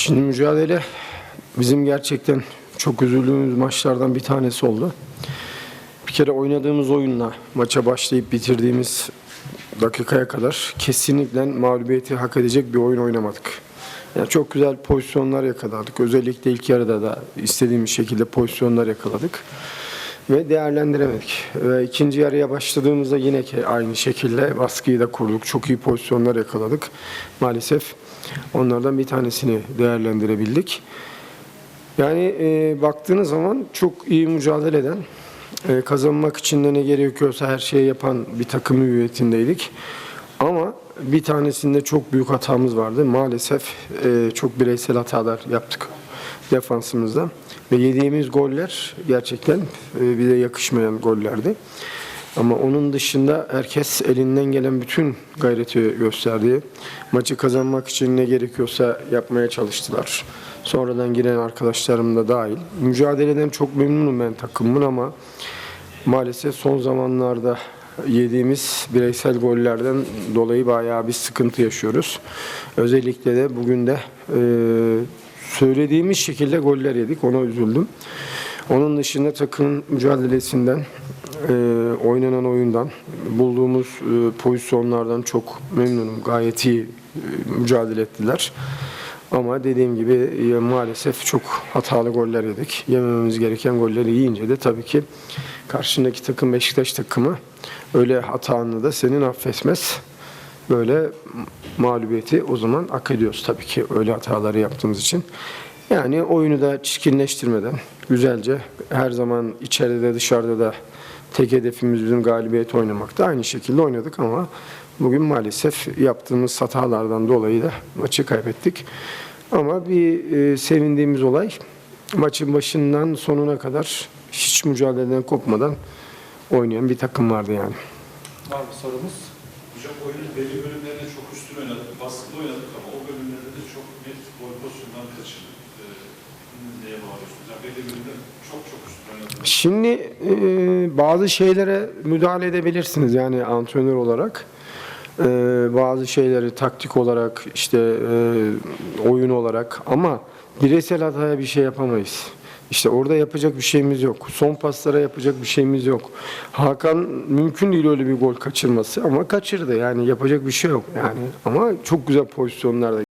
Şimdi mücadele bizim gerçekten çok üzüldüğümüz maçlardan bir tanesi oldu. Bir kere oynadığımız oyunla maça başlayıp bitirdiğimiz dakikaya kadar kesinlikle mağlubiyeti hak edecek bir oyun oynamadık. Yani çok güzel pozisyonlar yakaladık. Özellikle ilk yarıda da istediğimiz şekilde pozisyonlar yakaladık. Ve değerlendiremedik. Ve ikinci yarıya başladığımızda yine aynı şekilde baskıyı da kurduk. Çok iyi pozisyonlar yakaladık. Maalesef onlardan bir tanesini değerlendirebildik. Yani e, baktığınız zaman çok iyi mücadele eden, e, kazanmak için de ne gerekiyorsa her şeyi yapan bir takım hüviyetindeydik. Ama bir tanesinde çok büyük hatamız vardı. Maalesef e, çok bireysel hatalar yaptık defansımızda. Ve yediğimiz goller gerçekten e, bize yakışmayan gollerdi. Ama onun dışında herkes elinden gelen bütün gayreti gösterdi. Maçı kazanmak için ne gerekiyorsa yapmaya çalıştılar. Sonradan giren arkadaşlarım da dahil. Mücadeleden çok memnunum ben takımımın ama maalesef son zamanlarda yediğimiz bireysel gollerden dolayı bayağı bir sıkıntı yaşıyoruz. Özellikle de bugün de e, söylediğimiz şekilde goller yedik. Ona üzüldüm. Onun dışında takımın mücadelesinden, e, oynanan oyundan, bulduğumuz e, pozisyonlardan çok memnunum. Gayet iyi e, mücadele ettiler. Ama dediğim gibi e, maalesef çok hatalı goller yedik. Yemememiz gereken golleri yiyince de tabii ki karşındaki takım Beşiktaş takımı öyle hatanı da senin affetmez. Böyle mağlubiyeti o zaman hak ediyoruz tabii ki öyle hataları yaptığımız için. Yani oyunu da çirkinleştirmeden güzelce her zaman içeride de dışarıda da tek hedefimiz bizim galibiyet oynamakta. Aynı şekilde oynadık ama bugün maalesef yaptığımız hatalardan dolayı da maçı kaybettik. Ama bir e, sevindiğimiz olay maçın başından sonuna kadar hiç mücadeleden kopmadan oynayan bir takım vardı yani. Var mı sorumuz? Hocam oyunun belli bölümlerinde çok üstün oynadık, baskılı oynadık ama o bölümlerde de çok net gol pozisyondan kaçırdık. Ee, bağlıyorsunuz? Yani belli bölümde çok çok üstün. Şimdi e, bazı şeylere müdahale edebilirsiniz yani antrenör olarak. E, bazı şeyleri taktik olarak işte e, oyun olarak ama bireysel hataya bir şey yapamayız. İşte orada yapacak bir şeyimiz yok. Son paslara yapacak bir şeyimiz yok. Hakan mümkün değil öyle bir gol kaçırması ama kaçırdı. Yani yapacak bir şey yok yani. Ama çok güzel pozisyonlarda